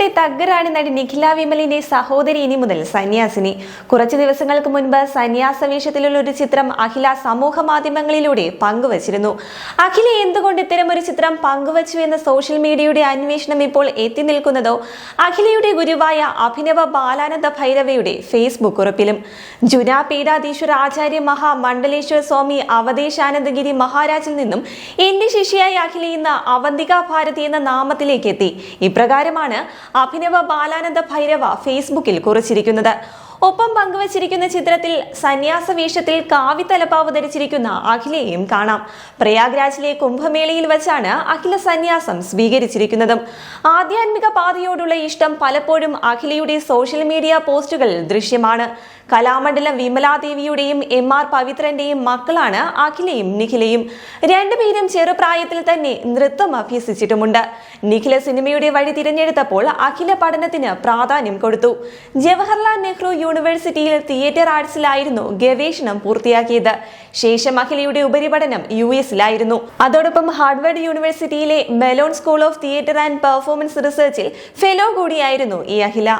സിനിമയുടെ തഗ്ഗറാണ് നടി നിഖില വിമലിന്റെ സഹോദരി ഇനി മുതൽ സന്യാസിനി. കുറച്ചു ദിവസങ്ങൾക്ക് മുൻപ് സന്യാസ വേഷത്തിലുള്ള ഒരു ചിത്രം അഖില സമൂഹ മാധ്യമങ്ങളിലൂടെ പങ്കുവച്ചിരുന്നു. അഖില എന്തുകൊണ്ട് ഇത്തരം ഒരു ചിത്രം പങ്കുവച്ചു എന്ന സോഷ്യൽ മീഡിയയുടെ അന്വേഷണം ഇപ്പോൾ എത്തി നിൽക്കുന്നതോ? അഖിലയുടെ ഗുരുവായ അഭിനവ ബാലാനന്ദ ഭൈരവയുടെ ഫേസ്ബുക്ക് കുറിപ്പിലും. ജുനാ പീഠാധീശ്വർ ആചാര്യ മഹാ മണ്ഡലേശ്വർ സ്വാമി അവധേശാനന്ദഗിരി മഹാരാജിൽ നിന്നും എന്റെ ശിഷ്യയായ അഖില ഇന്ന് അവന്തിക ഭാരതി എന്ന നാമത്തിലേക്ക് എത്തി. ഇപ്രകാരമാണ് അഭിനവ ബാലാനന്ദ ഭൈരവ ഫേസ്ബുക്കിൽ കുറിച്ചിരിക്കുന്നത്. ഒപ്പം പങ്കുവച്ചിരിക്കുന്ന ചിത്രത്തിൽ സന്യാസ വേഷത്തിൽ കാവിത്തലപ്പാവ് ധരിച്ചിരിക്കുന്ന അഖിലയെയും കാണാം. പ്രയാഗ്രാജിലെ കുംഭമേളയിൽ വച്ചാണ് അഖില സന്യാസം സ്വീകരിച്ചിരിക്കുന്നതും. ആധ്യാത്മിക പാതയോടുള്ള ഇഷ്ടം പലപ്പോഴും അഖിലയുടെ സോഷ്യൽ മീഡിയ പോസ്റ്റുകളിൽ ദൃശ്യമാണ്. കലാമണ്ഡലം വിമലാദേവിയുടെയും എം ആർ പവിത്രന്റെയും മക്കളാണ് അഖിലയും നിഖിലയും. രണ്ടുപേരും ചെറുപ്രായത്തിൽ തന്നെ നൃത്തം അഭ്യസിച്ചിട്ടുമുണ്ട്. നിഖില സിനിമയുടെ വഴി തിരഞ്ഞെടുത്തപ്പോൾ അഖില പഠനത്തിന് പ്രാധാന്യം കൊടുത്തു. ജവഹർലാൽ നെഹ്റു യൂണിവേഴ്സിറ്റിയിൽ തിയേറ്റർ ആർട്സിലായിരുന്നു ഗവേഷണം പൂർത്തിയാക്കിയത്. ശേഷം അഖിലയുടെ ഉപരിപഠനം യു എസിലായിരുന്നു. അതോടൊപ്പം ഹാർഡ്വേർഡ് യൂണിവേഴ്സിറ്റിയിലെ Mellon school of theatre and performance റിസർച്ചിൽ fellow കൂടിയായിരുന്നു ഈ അഖില.